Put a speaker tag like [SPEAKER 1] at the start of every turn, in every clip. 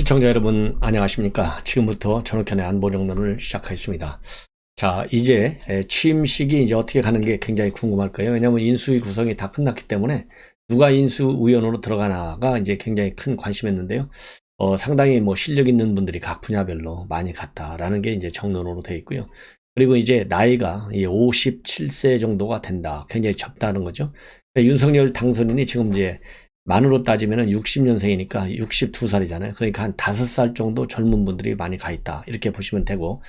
[SPEAKER 1] 시청자 여러분 안녕하십니까? 지금부터 전욱현의 안보정론을 시작하겠습니다. 자 이제 에, 취임식이 이제 어떻게 가는 게 굉장히 궁금할 거예요. 왜냐하면 인수위 구성이 다 끝났기 때문에 누가 인수위원으로 들어가나가 이제 굉장히 큰 관심이었는데요. 어, 상당히 뭐 실력 있는 분들이 각 분야별로 많이 갔다라는 게 이제 정론으로 되어 있고요. 그리고 이제 나이가 57세 정도가 된다. 굉장히 적다는 거죠. 윤석열 당선인이 지금 이제 만으로 따지면 60년생이니까 62살이잖아요. 그러니까 한 5살 정도 젊은 분들이 많이 가 있다. 이렇게 보시면 되고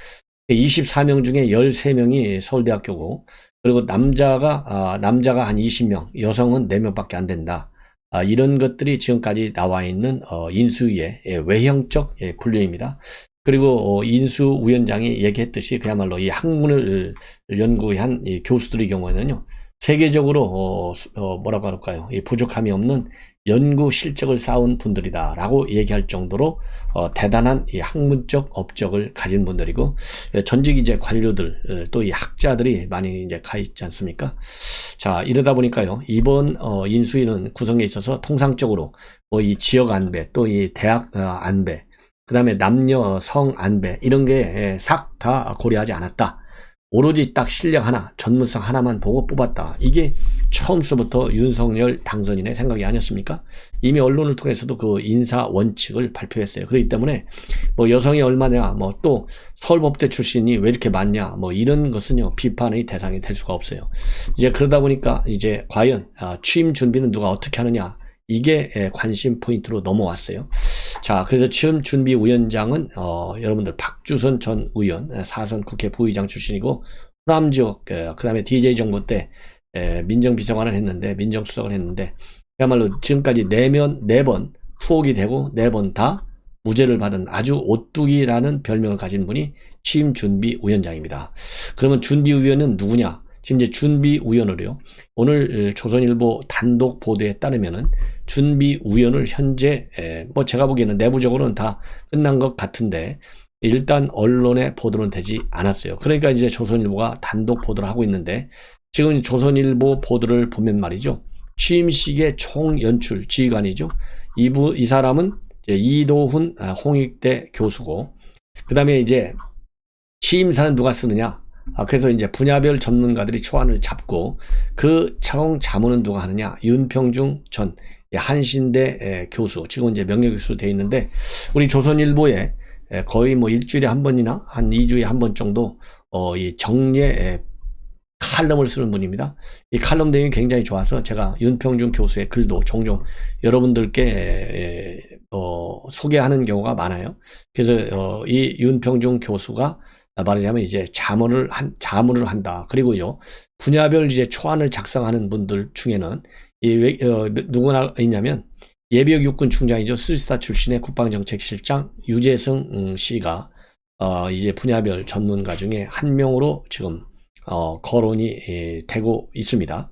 [SPEAKER 1] 24명 중에 13명이 서울대학교고 그리고 남자가 아, 남자가 한 20명, 여성은 4명밖에 안 된다. 아, 이런 것들이 지금까지 나와 있는 어, 인수위의 예, 외형적 예, 분류입니다. 그리고 어, 인수 위원장이 얘기했듯이 그야말로 이 학문을 연구한 이 교수들의 경우에는요. 세계적으로 어, 어, 뭐라고 할까요? 부족함이 없는 연구 실적을 쌓은 분들이다라고 얘기할 정도로 어, 대단한 이 학문적 업적을 가진 분들이고 예, 전직 이제 관료들 어, 또이 학자들이 많이 이제 가 있지 않습니까? 자 이러다 보니까요 이번 어, 인수위는 구성에 있어서 통상적으로 뭐 이 지역 안배 또 이 대학 어, 안배 그 다음에 남녀 성 안배 이런 게 싹 다 고려하지 않았다. 오로지 딱 실력 하나, 전문성 하나만 보고 뽑았다. 이게 처음서부터 윤석열 당선인의 생각이 아니었습니까? 이미 언론을 통해서도 그 인사 원칙을 발표했어요. 그렇기 때문에 뭐 여성이 얼마냐, 뭐 또 서울법대 출신이 왜 이렇게 많냐, 뭐 이런 것은요 비판의 대상이 될 수가 없어요. 이제 그러다 보니까 이제 과연 아, 취임 준비는 누가 어떻게 하느냐 이게 관심 포인트로 넘어왔어요. 자, 그래서 지금 준비 위원장은 어, 여러분들 박주선 전 의원, 사선 국회 부의장 출신이고 호남 지역, 그 다음에 DJ 정부 때 에, 민정비서관을 했는데 민정수석을 했는데 그야말로 지금까지 내면 네번 후옥이 되고 네 번 다 무죄를 받은 아주 오뚜기라는 별명을 가진 분이 취임 준비 위원장입니다. 그러면 준비 위원은 누구냐? 지금 이제 준비위원으로요. 오늘 조선일보 단독 보도에 따르면은 준비위원을 현재 뭐 제가 보기에는 내부적으로는 다 끝난 것 같은데 일단 언론에 보도는 되지 않았어요. 그러니까 이제 조선일보가 단독 보도를 하고 있는데 지금 조선일보 보도를 보면 말이죠. 취임식의 총연출 지휘관이죠. 이부 이 사람은 이도훈 아, 홍익대 교수고 그 다음에 이제 취임사는 누가 쓰느냐 아, 그래서 이제 분야별 전문가들이 초안을 잡고 그 차홍 자문은 누가 하느냐? 윤평중 전 한신대 교수, 지금 이제 명예교수 돼 있는데 우리 조선일보에 거의 뭐 일주일에 한 번이나 한 2주에 한 번 정도 어, 이 정례 칼럼을 쓰는 분입니다. 이 칼럼 내용이 굉장히 좋아서 제가 윤평중 교수의 글도 종종 여러분들께 어, 소개하는 경우가 많아요. 그래서 어, 이 윤평중 교수가 말하자면 이제 자문을 한 자문을 한다. 그리고요 분야별 이제 초안을 작성하는 분들 중에는 이 어, 누구나 있냐면 예비역 육군 중장이죠 스리스타 출신의 국방정책실장 유재승 음, 씨가 어, 이제 분야별 전문가 중에 한 명으로 지금 어, 거론이 예, 되고 있습니다.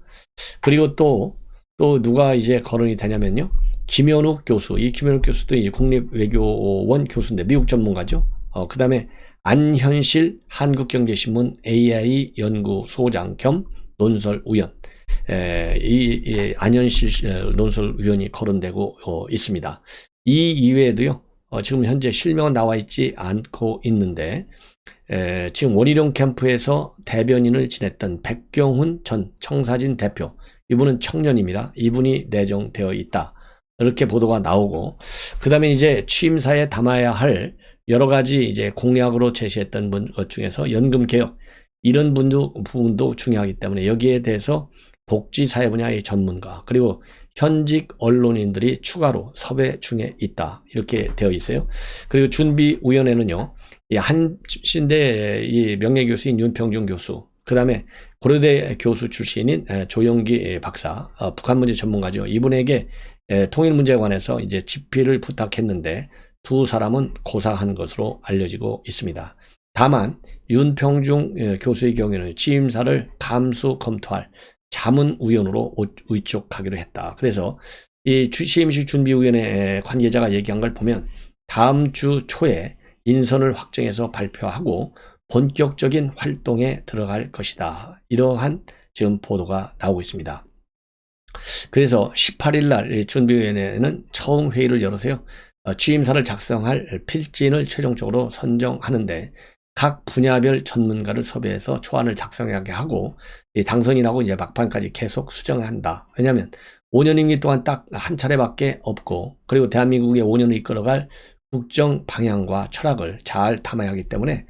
[SPEAKER 1] 그리고 또또 누가 이제 거론이 되냐면요. 김현욱 교수, 이 김현욱 교수도 이제 국립 외교원 교수인데 미국 전문가죠. 어, 그 다음에 안현실 한국경제신문 AI 연구소장 겸 논설위원 에, 이, 이 안현실 논설위원이 거론되고 어, 있습니다. 이 이외에도요. 어, 지금 현재 실명은 나와 있지 않고 있는데 에, 지금 원희룡 캠프에서 대변인을 지냈던 백경훈 전 청사진 대표 이분은 청년입니다. 이분이 내정되어 있다. 이렇게 보도가 나오고 그 다음에 이제 취임사에 담아야 할 여러 가지 이제 공약으로 제시했던 것 중에서 연금 개혁 이런 분도, 부분도 중요하기 때문에 여기에 대해서 복지 사회 분야의 전문가 그리고 현직 언론인들이 추가로 섭외 중에 있다 이렇게 되어 있어요. 그리고 준비 위원회는요 한신대 이 명예 교수인 윤평중 교수 그 다음에 고려대 교수 출신인 조영기 박사 어, 북한 문제 전문가죠. 이분에게 통일 문제에 관해서 이제 집필을 부탁했는데 두 사람은 고사한 것으로 알려지고 있습니다. 다만 윤평중 예, 교수의 경우에는 취임사를 감수 검토할 자문위원으로 위촉하기로 했다. 그래서 이 취임식 준비위원회 관계자가 얘기한 걸 보면 다음 주 초에 인선을 확정해서 발표하고 본격적인 활동에 들어갈 것이다. 이러한 지금 보도가 나오고 있습니다. 그래서 18일 날 준비위원회는 처음 회의를 열어서요. 어, 취임사를 작성할 필진을 최종적으로 선정하는데 각 분야별 전문가를 섭외해서 초안을 작성하게 하고 나고 이제 막판까지 계속 수정한다. 왜냐하면 5년 임기 동안 딱 한 차례밖에 없고 그리고 대한민국의 5년을 이끌어갈 국정 방향과 철학을 잘 담아야 하기 때문에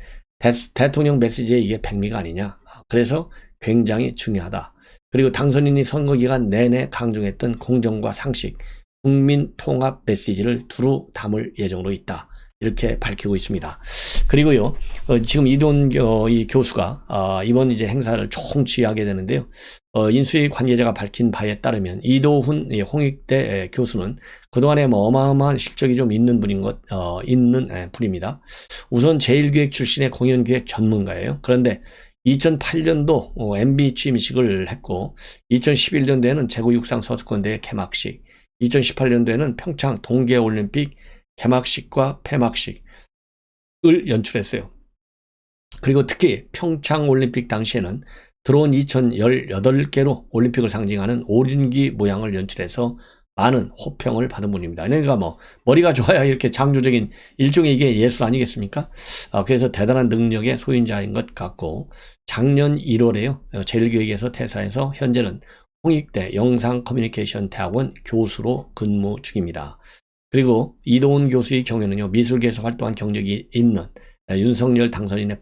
[SPEAKER 1] 대, 통령 메시지에 이게 백미가 아니냐. 그래서 굉장히 중요하다. 그리고 당선인이 선거 기간 내내 강조했던 공정과 상식, 국민 통합 메시지를 두루 담을 예정으로 있다. 이렇게 밝히고 있습니다. 그리고요, 어, 지금 이돈 어, 이 교수가 어, 이번 이제 행사를 총취하게 되는데요. 어, 인수위 관계자가 밝힌 바에 따르면 이도훈 예, 홍익대 교수는 그동안에 뭐 어마어마한 실적이 좀 있는 분인 것, 어, 있는 예, 분입니다. 우선 제일기획 출신의 공연기획 전문가예요. 그런데 2008년도 어, MB 취임식을 했고 2011년도에는 제구육상 선수권대회 개막식, 2018년도에는 평창 동계올림픽 개막식과 폐막식을 연출했어요. 그리고 특히 평창 올림픽 당시에는 들어온 2018개로 올림픽을 상징하는 오륜기 모양을 연출해서 많은 호평을 받은 분입니다. 그러니까 뭐 머리가 좋아야 이렇게 창조적인 일종의 이게 예술 아니겠습니까? 아, 그래서 대단한 능력의 소유자인 것 같고 작년 1월에요. 제일교육에서 퇴사해서 현재는 홍익대 영상 커뮤니케이션 대학원 교수로 근무 중입니다. 그리고 이동훈 교수의 경우에는요, 미술계에서 활동한 경력이 있는 윤석열 당선인의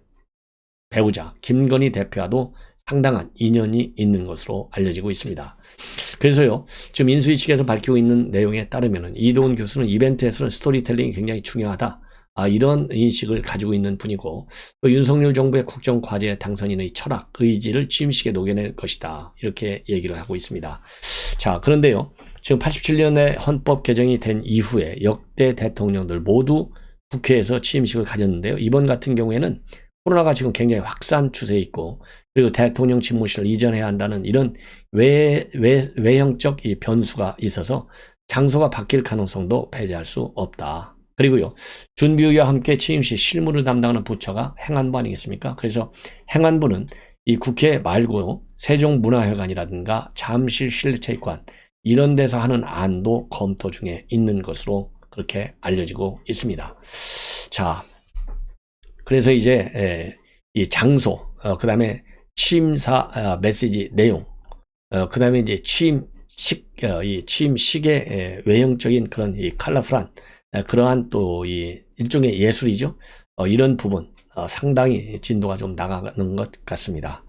[SPEAKER 1] 배우자 김건희 대표와도 상당한 인연이 있는 것으로 알려지고 있습니다. 그래서요, 지금 인수위 측에서 밝히고 있는 내용에 따르면 이동훈 교수는 이벤트에서는 스토리텔링이 굉장히 중요하다. 아, 이런 인식을 가지고 있는 분이고, 또 윤석열 정부의 국정 과제 당선인의 철학, 의지를 취임식에 녹여낼 것이다. 이렇게 얘기를 하고 있습니다. 자, 그런데요, 지금 87년에 헌법 개정이 된 이후에 역대 대통령들 모두 국회에서 취임식을 가졌는데요. 이번 같은 경우에는 코로나가 지금 굉장히 확산 추세에 있고 그리고 대통령 집무실을 이전해야 한다는 이런 외, 외, 외형적 이 변수가 있어서 장소가 바뀔 가능성도 배제할 수 없다. 그리고요, 준비위와 함께 취임 시 실무를 담당하는 부처가 행안부 아니겠습니까? 그래서 행안부는 이 국회 말고 세종문화회관이라든가 잠실 실내체육관 이런 데서 하는 안도 검토 중에 있는 것으로 그렇게 알려지고 있습니다. 자, 그래서 이제 에, 이 장소, 어, 그 다음에 취임사 어, 메시지 내용, 어, 그 다음에 이제 취임식, 어, 이 취임식의 에, 외형적인 그런 이 컬러풀한 에, 그러한 또 이 일종의 예술이죠. 어, 이런 부분 어, 상당히 진도가 좀 나가는 것 같습니다.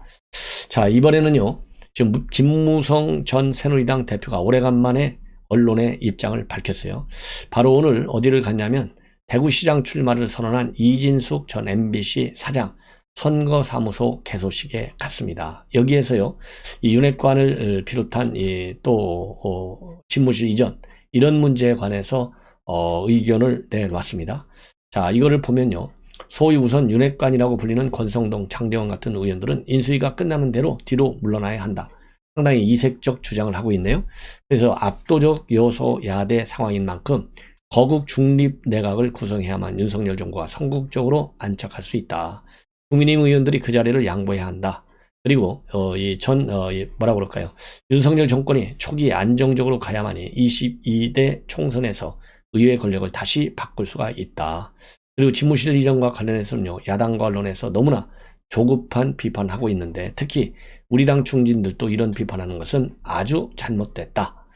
[SPEAKER 1] 자 이번에는요. 지금 김무성 전 새누리당 대표가 오래간만에 언론에 입장을 밝혔어요. 바로 오늘 어디를 갔냐면 대구시장 출마를 선언한 이진숙 전 MBC 사장 선거사무소 개소식에 갔습니다. 여기에서요, 이 윤핵관을 비롯한 이 또 어, 집무실 이전 이런 문제에 관해서 어, 의견을 내놨습니다. 자, 이거를 보면요. 소위 우선 윤핵관이라고 불리는 권성동, 장대원 같은 의원들은 인수위가 끝나는 대로 뒤로 물러나야 한다. 상당히 이색적 주장을 하고 있네요. 그래서 압도적 여소 야대 상황인 만큼 거국 중립 내각을 구성해야만 윤석열 정부가 선국적으로 안착할 수 있다. 국민의힘 의원들이 그 자리를 양보해야 한다. 그리고 어, 이전 어, 이 뭐라 그럴까요? 윤석열 정권이 초기에 안정적으로 가야만이 22대 총선에서 의회 권력을 다시 바꿀 수가 있다. 그리고 집무실 이전과 관련해서는요, 야당과 언론에서 너무나 조급한 비판을 하고 있는데 특히 우리 당 중진들도 이런 비판하는 것은 아주 잘못됐다.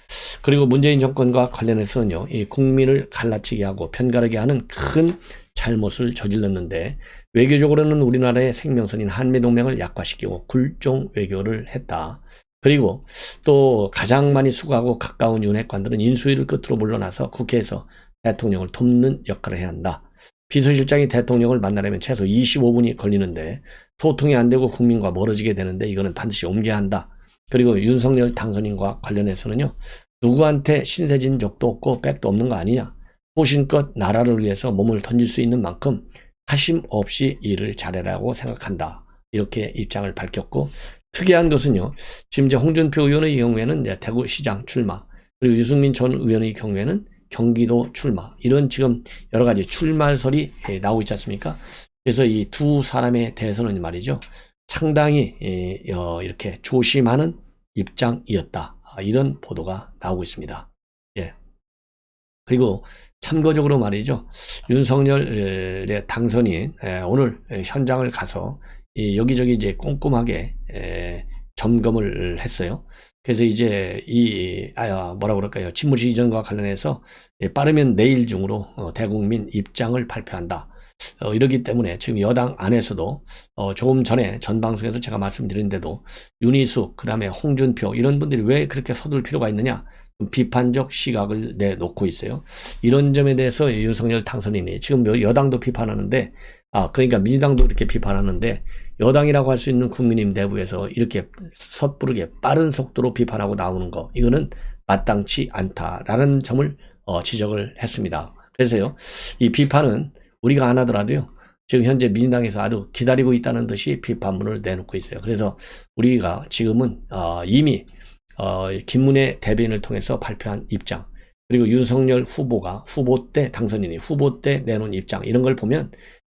[SPEAKER 1] 그리고 문재인 정권과 관련해서는요, 이 국민을 갈라치게 하고 편가르게 하는 큰 잘못을 저질렀는데 외교적으로는 우리나라의 생명선인 한미동맹을 약화시키고 굴종 외교를 했다. 그리고 또 가장 많이 수고하고 가까운 윤핵관들은 인수위를 끝으로 물러나서 국회에서 대통령을 돕는 역할을 해야 한다. 비서실장이 대통령을 만나려면 최소 25분이 걸리는데 소통이 안 되고 국민과 멀어지게 되는데 이거는 반드시 옮겨야 한다. 그리고 윤석열 당선인과 관련해서는요. 누구한테 신세진 적도 없고 백도 없는 거 아니냐. 호신껏 나라를 위해서 몸을 던질 수 있는 만큼 하심 없이 일을 잘해라고 생각한다. 이렇게 입장을 밝혔고 특이한 것은요. 지금 이제 홍준표 의원의 경우에는 대구시장 출마 그리고 유승민 전 의원의 경우에는 경기도 출마 이런 지금 여러 가지 출마설이 예, 나오고 있지 않습니까? 그래서 이 두 사람에 대해서는 말이죠. 상당히 예, 어, 이렇게 조심하는 입장이었다. 아, 이런 보도가 나오고 있습니다. 예. 그리고 참고적으로 말이죠. 윤석열의 당선인 에, 오늘 현장을 가서 이 여기저기 이제 꼼꼼하게 에, 점검을 했어요. 그래서 이제 이 아, 뭐라 그럴까요? 집무실 이전과 관련해서 예, 빠르면 내일 중으로 어, 대국민 입장을 발표한다. 어, 이러기 때문에 지금 여당 안에서도 어, 조금 전에 전 방송에서 제가 말씀드린데도 윤희숙 그다음에 홍준표 이런 분들이 왜 그렇게 서둘 필요가 있느냐 좀 비판적 시각을 내놓고 있어요. 이런 점에 대해서 윤석열 당선인이 지금 여- 여당도 비판하는데 아 그러니까 민주당도 이렇게 비판하는데 여당이라고 할 수 있는 국민의힘 내부에서 이렇게 섣부르게 빠른 속도로 비판하고 나오는 거 이거는 마땅치 않다라는 점을 어, 지적을 했습니다. 그래서요 이 비판은 우리가 안 하더라도요 지금 현재 민주당에서 아주 기다리고 있다는 듯이 비판문을 내놓고 있어요. 그래서 우리가 지금은 어, 이미 어, 김문혜 대변인을 통해서 발표한 입장 그리고 윤석열 후보가 후보 때 당선인이 후보 때 내놓은 입장 이런 걸 보면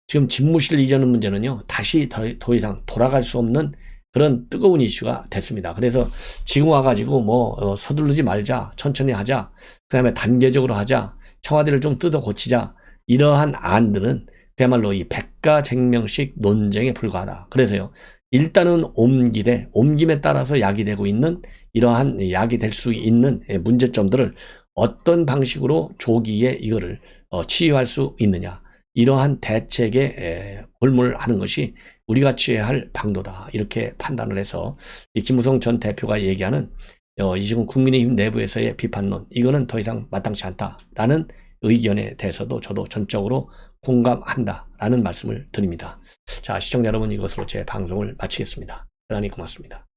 [SPEAKER 1] 지금 집무실 이전 문제는요 다시 더, 더 이상 돌아갈 수 없는 그런 뜨거운 이슈가 됐습니다. 그래서 지금 와가지고 뭐 어, 서두르지 말자, 천천히 하자, 그 다음에 단계적으로 하자, 청와대를 좀 뜯어 고치자 이러한 안들은 그야말로 이 백가쟁명식 논쟁에 불과하다. 그래서요 일단은 옮기되 옮김에 따라서 야기되고 있는 이러한 약이 될 수 있는 예, 문제점들을 어떤 방식으로 조기에 이거를 어, 치유할 수 있느냐 이러한 대책에 에, 골몰하는 것이 우리가 취해야 할 방도다 이렇게 판단을 해서 이 김무성 전 대표가 얘기하는 어, 이 지금 국민의힘 내부에서의 비판론 이거는 더 이상 마땅치 않다라는 의견에 대해서도 저도 전적으로 공감한다라는 말씀을 드립니다. 자 시청자 여러분 이것으로 제 방송을 마치겠습니다. 대단히 고맙습니다.